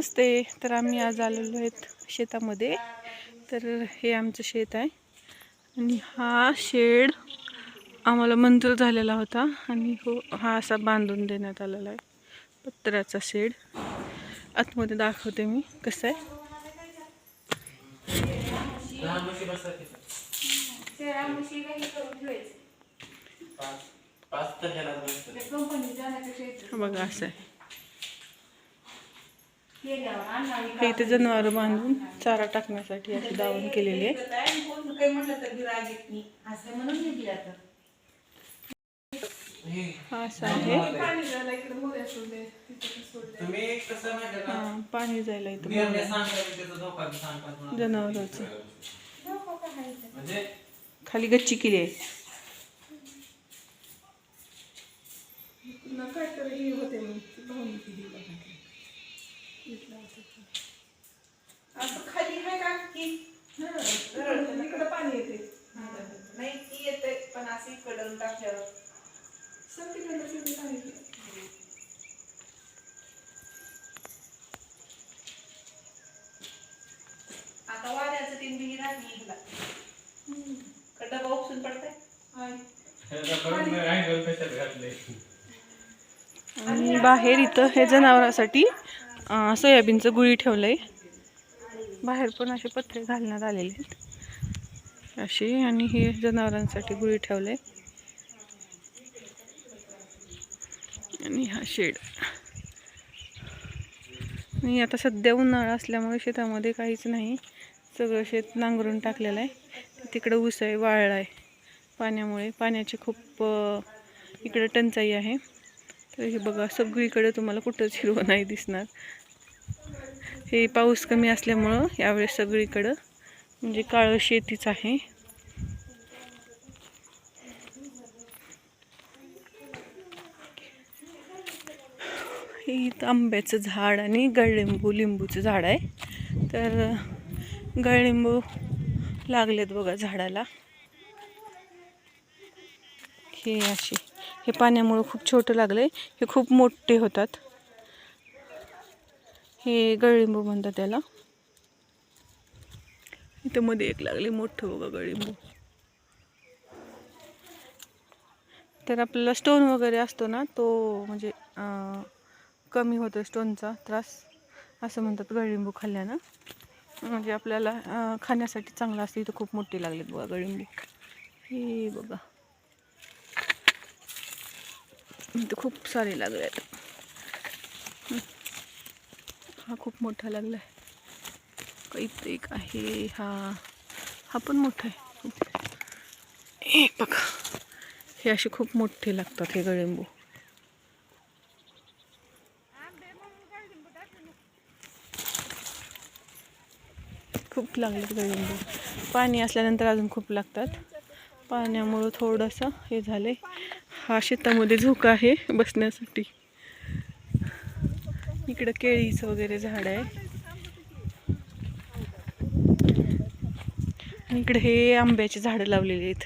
नमस्ते तर आम्ही आज आलेलो आहेत शेतामध्ये. तर हे आमचं शेत आहे. आणि हा शेड आम्हाला मंजूर झालेला होता. आणि हो हा असा बांधून देण्यात आलेला आहे. पत्र्याचा शेड. आतमध्ये दाखवते मी कसं आहे. बघा असं आहे. हे इथे जनावर बांधून चारा टाकण्यासाठी अशी दावण केलेली आहे. हा असं आहे. हा, पाणी जायला इथं. जनावरांचं. म्हणजे खाली गच्ची केली आहे. असं खाली आहे का? की इकडं पाणी येते. नाही ती येते पण असं इकडून टाकल्यावर. तिकडे पाणी येते. आता वाऱ्याचं तीन बिही राहते इकडला डबा उपसून पडतंय? आणि बाहेर इथं हे जनावरांसाठी सोयाबीनचं गुळी ठेवलंय. बाहेर पण असे पत्रे घालण्यात आलेले आहेत. असे आणि हे जनावरांसाठी गुळी ठेवले आणि हा शेड. आणि आता सध्या उन्हाळा असल्यामुळे शेतामध्ये काहीच नाही. सगळं शेत नांगरून टाकलेलं आहे. तिकडं ऊस आहे वाळला आहे. पाण्यामुळे पाण्याची खूप इकडं टंचाई आहे. तर हे बघा सगळीकडे तुम्हाला कुठंच हिरवं नाही दिसणार. हे पाऊस कमी असल्यामुळं यावेळेस सगळीकडं म्हणजे काळं शेतीच आहे. हे इथं आंब्याचं झाड आणि गळलिंबू लिंबूचं झाड आहे. तर गळलिंबू लागलेत बघा झाडाला. हे असे हे पाण्यामुळं खूप छोटं लागलंय. हे खूप मोठे होतात. हे गळलिंबू म्हणतात त्याला. इथं मध्ये एक लागले मोठं बघा गळलिंबू तर आपल्याला स्टोन वगैरे असतो ना तो म्हणजे कमी होतो स्टोनचा त्रास असं म्हणतात गळलिंबू खाल्ल्यानं. म्हणजे आपल्याला खाण्यासाठी चांगलं असतं. इथं खूप मोठे लागलेत बघा गळलिंबू हे बघा. इथं खूप सारे लागले आहेत हा खूप मोठा लागला आहे. इथं एक आहे हा हा पण मोठा आहे. हे बघा. हे असे खूप मोठे लागतात हे गळिंबू. खूप लागलेत गळिंबू. पाणी असल्यानंतर अजून खूप लागतात. पाण्यामुळं थोडंसं हे झालंय. हा शेतामध्ये झोका आहे बसण्यासाठी. इकडं केळीचं वगैरे झाड आहे. आणि इकडे हे आंब्याचे झाडं लावलेली आहेत.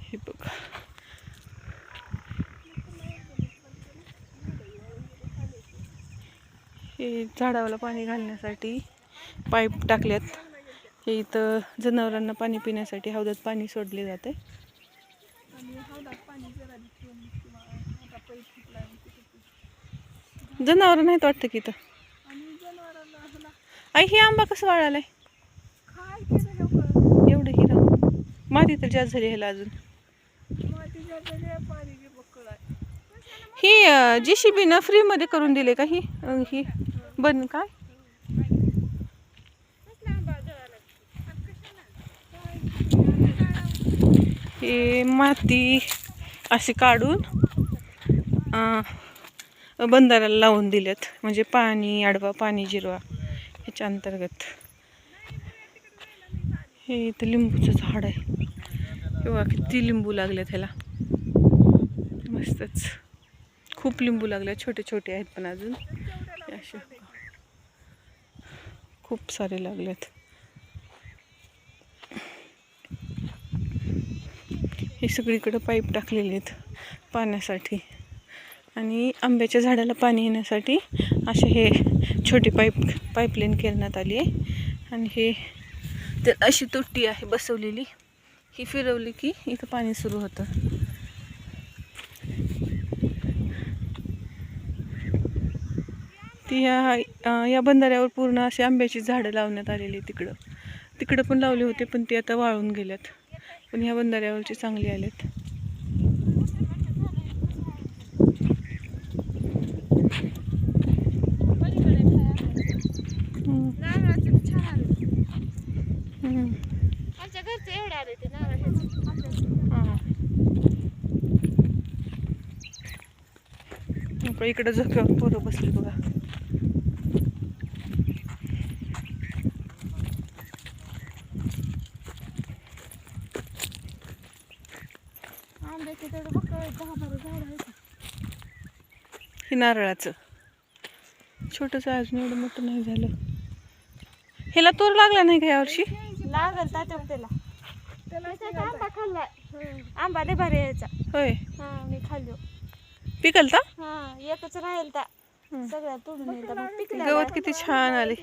हे बघा. हे झाडाला पाणी घालण्यासाठी पाईप टाकल्यात. हे इथं जनावरांना पाणी पिण्यासाठी हौदात पाणी सोडले जाते. जनावर नाहीत वाटतं की इथं. आई हे आंबा कसं वाळालाय? एवढं हिरा. माती तर जास्त झाली ह्याला अजून. ही जी ना फ्रीमध्ये करून दिले का ही? ही बन काय? हे माती अशी काढून बंधाऱ्याला लावून दिलेत. म्हणजे पाणी आडवा पाणी जिरवा ह्याच्या अंतर्गत. हे इथं लिंबूचं झाड आहे. किंवा किती लिंबू लागलेत ह्याला. मस्तच. खूप लिंबू लागले छोटे छोटे आहेत पण अजून. असे खूप सारे लागलेत. हे सगळीकडे पाईप टाकलेले आहेत पाण्यासाठी. आणि आंब्याच्या झाडाला पाणी येण्यासाठी असे हे छोटी पाईप पाईपलाईन करण्यात आली आहे. आणि हे तर अशी तुट्टी आहे बसवलेली. ही फिरवली की इथं पाणी सुरू होतं. ती या या बंधाऱ्यावर पूर्ण अशी आंब्याची झाडं लावण्यात आलेली तिकडं. तिकडं पण लावले होते पण ते आता वाळून गेल्यात. पण ह्या बंधाऱ्यावरची चांगली आलेत. नारळाचं छान आलं हम्म. आमच्या घरचे एवढे आले ते नारळाचे हां. नको इकडं झोक्यावर पोरं बसली बघा आंब्याचे तेवढं बघ दहा बारा झाड आहेत हे नारळाचं छोटंसं अजून एवढं मोठं नाही झालं ह्याला तोर लागला नाही का यावर्षी लागल तात्या त्याला. त्याचा आंबा खाल्लाय आंबा लय भारी यायचा होय. हा मी खाल्लो पिकलता हा एकच राहील ता. हं. सगळ्या तोडून येईल मग गवत किती छान आले.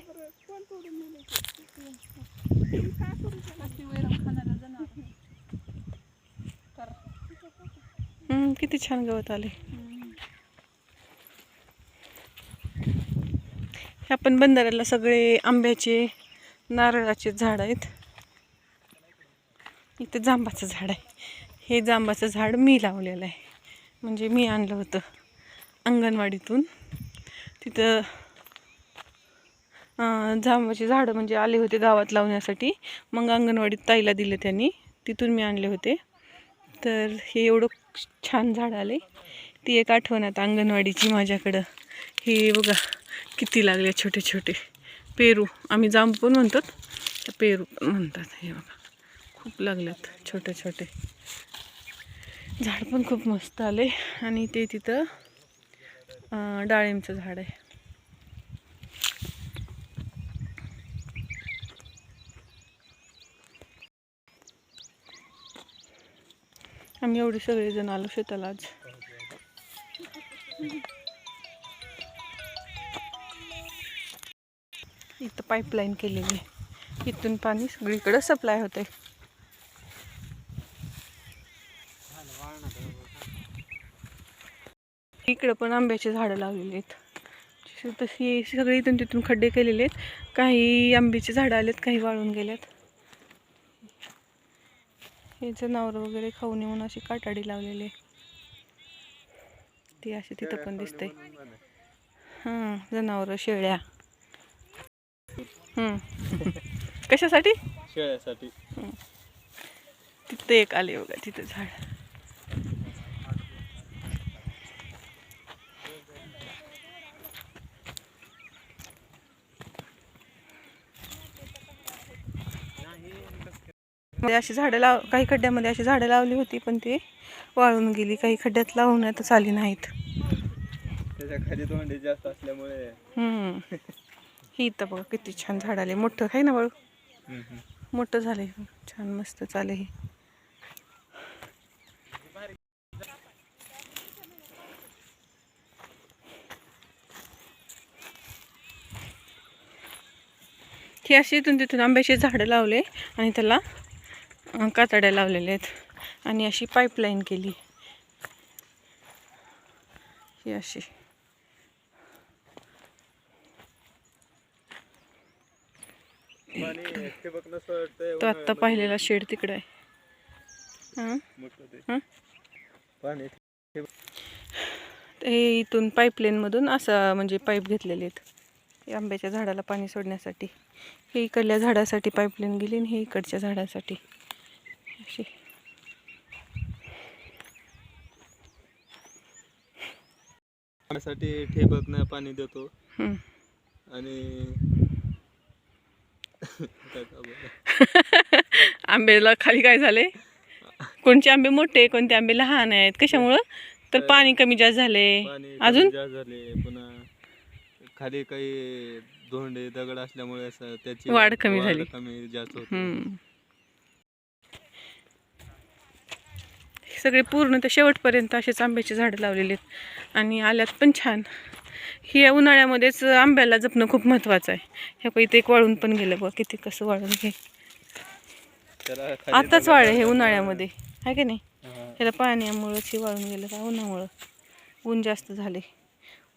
हम्म, किती छान गवत आले ह्या पण बंधाऱ्याला सगळे आंब्याचे नारळाचे झाड आहेत. इथे जांबाचं झाड आहे. हे जांबाचं झाड मी लावलेलं आहे. म्हणजे मी आणलं होतं अंगणवाडीतून. तिथं अं, जांबाची झाडं म्हणजे आले होते गावात लावण्यासाठी. मग अंगणवाडीत ताईला दिलं त्यांनी. तिथून मी आणले होते. तर हे एवढं छान झाड आले. ती एक आठवण आता अंगणवाडीची माझ्याकडं. हे बघा. किती लागले छोटे छोटे? पेरू. आम्ही जांब पण म्हणतात तर पेरू पण म्हणतात. हे बघा खूप लागल्यात छोटे छोटे. झाड पण खूप मस्त आले. आणि ते तिथं डाळिंबचं झाड आहे. आम्ही एवढे सगळेजण आलो शेताला आज. इथं पाईपलाईन केलेली आहे. इथून पाणी सगळीकडे सप्लाय होते इकडं पण आंब्याची झाडं लावलेली आहेत. तशी- तशी सगळी इथून तिथून खड्डे केलेले आहेत. काही आंब्याची झाडं आलेत काही वाळून गेल्यात. हे जनावर वगैरे खाऊ येऊन अशी काटाडी लावलेली आहे. ती अशी तिथं पण दिसते हां जनावर शेळ्या. कशासाठी? शेळ्यासाठी. तिथं एक आले बघा तिथं झाड. अशी झाडं लाव काही खड्ड्यामध्ये अशी झाडं लावली होती पण ती वाळून गेली. काही खड्ड्यात लावण्यातच आली नाहीत. त्याच्याखाली जास्त असल्यामुळे. हम्म. ही इथं बघा किती छान झाड आले. मोठं आहे ना बाळू? मोठं झालंय. छान मस्त चाले हे. ही अशी इथून तिथून आंब्याची झाडं लावले आणि त्याला कातड्या लावलेल्या आहेत. आणि अशी पाईपलाईन केली. ही अशी पाणी ठिबक नसतं वाटतंय, तो आत्ता पाहिलेला शेड तिकडे आहे. हां? इथून पाईपलाईनमधून असं म्हणजे पाईप घेतलेले आहेत. आंब्याच्या झाडाला पाणी सोडण्यासाठी. हे इकडल्या झाडासाठी पाईपलाईन गेली आणि हे इकडच्या झाडासाठी. अशी. ठिबकनं पाणी देतो. आणि आंब्याला खाली काय झाले? कोणते आंबे मोठे कोणते आंबे लहान आहेत? कशामुळं? तर पाणी कमी जास्त झाले. अजून? झाले. पुन्हा खाली काही धोंडे दगड असल्यामुळे असं त्याची वाढ कमी झाली. कमी जास्त. सगळे पूर्ण ते शेवटपर्यंत असेच आंब्याची झाडं लावलेली आहेत. आणि आल्यात पण छान. ही या उन्हाळ्यामध्येच आंब्याला जपणं खूप महत्त्वाचं आहे. ह्या पण इथे एक वाळून पण गेलं बघ किती कसं वाळून घे. आताच वाळलं हे उन्हाळ्यामध्ये आहे की नाही? हा. ह्याला पाण्यामुळंच हे वाळून गेलं का उन्हामुळं. ऊन जास्त झाले.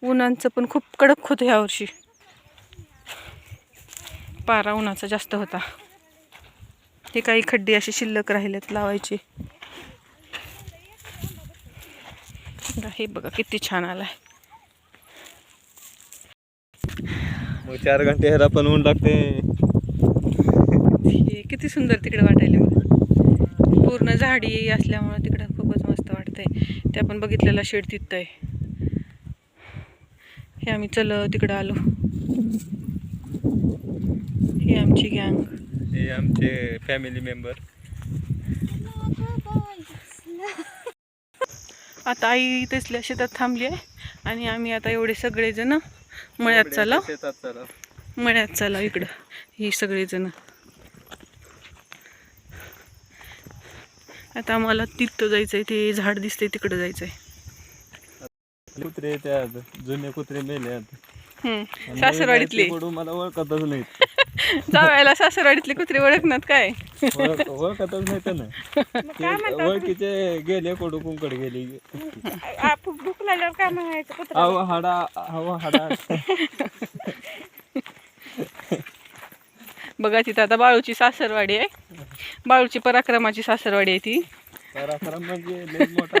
उन्हाचं पण खूप कडक होतं ह्या वर्षी. पारा उन्हाचा जास्त होता. हे काही खड्डे असे शिल्लक राहिलेत लावायचे. हे बघा किती छान आलाय. मग चार घंटे ह्याला पण ऊन लागते. हे किती सुंदर तिकडे वाटायले पूर्ण झाडी असल्यामुळं तिकडं खूपच मस्त वाटतंय. ते आपण बघितलेला शेड तिथं आहे. हे आम्ही चल तिकडं आलो. हे आमची गँग. हे आमचे फॅमिली मेंबर. आता आई तसल्या शेतात थांबली आहे आणि आम्ही आता एवढे सगळेजण मळ्यात शेतात चला. मळ्यात चालव इकडं. ही सगळेजण. आता आम्हाला तिथं जायचंय ते झाड दिसतंय तिकडं जायचंय. कुत्रे त्या जुने कुत्रे मेले सासरवाडीतले. मला ओळखतच नाहीत. जावायला सासरवाडीतले कुत्रे ओळखणार काय? ओळख- ओळखतच नाही त्यांना. ते ओळखीचे गेले कडू कुंकड गेले भूक लागल्यावर काय म्हणायचं कुत्रा हाडा आव हाडा. बघा तिथं आता बाळूची सासरवाडी आहे. बाळूची पराक्रमाची सासरवाडी आहे ती. पराक्रम म्हणजे लय मोठा